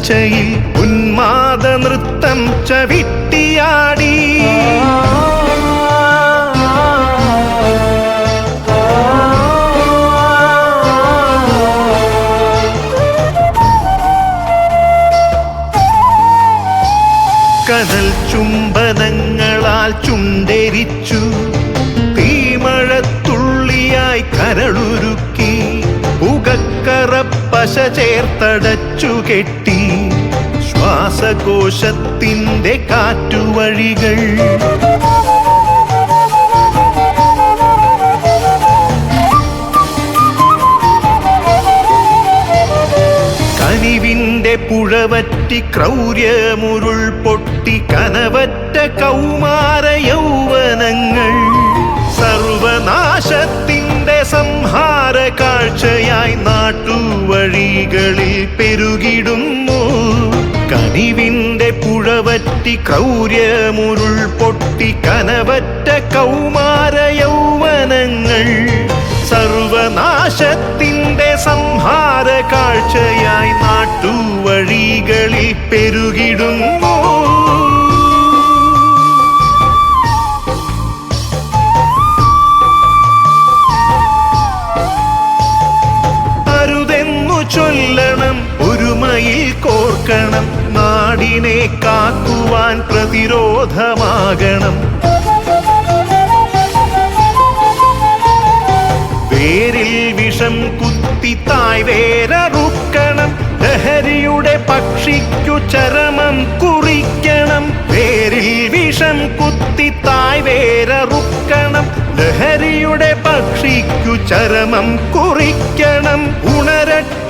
തുടർച്ചയിൽ ഉന്മാദ നൃത്തം ചവിട്ടിയാടി. കടൽ ചുംബനങ്ങളാൽ ചുണ്ടരിച്ചു. തീമഴത്തുള്ളിയായി കരളുരുക്കി. പുകക്കറപ്പശ ചേർത്തടച്ചു കെട്ടി. ശ്വാസകോശത്തിന്റെ കാറ്റുവഴികൾ. കനിവിന്റെ പുഴവറ്റി ക്രൗര്യമുരുൾ പൊട്ടി കനവറ്റ കൗമാര യൗവനങ്ങൾ. സർവനാശത്തിന്റെ സംഹാര കാഴ്ചയായി നാട്ടുവഴികളിൽ പെരുകിടുന്നു പുഴവറ്റി ക്രൗര്യമുരുൾ പൊട്ടി കനവറ്റ കൗമാര യൗവനങ്ങൾ. സർവനാശത്തിന്റെ സംഹാര കാഴ്ചയായി നാട്ടുവഴികളിൽ പെരുകിടുന്നു കാക്കുവാൻ പ്രതിരോധമാകണം. വേരിൽ വിഷം കുത്തി തായ് വേരറുക്കണം ലഹരിയുടെ പക്ഷിക്കു ചരമം കുറിക്കണം. വേരിൽ വിഷം കുത്തി തായ് വേരറുക്കണം ലഹരിയുടെ പക്ഷിക്കു ചരമം കുറിക്കണം. ഉണരട്ടെ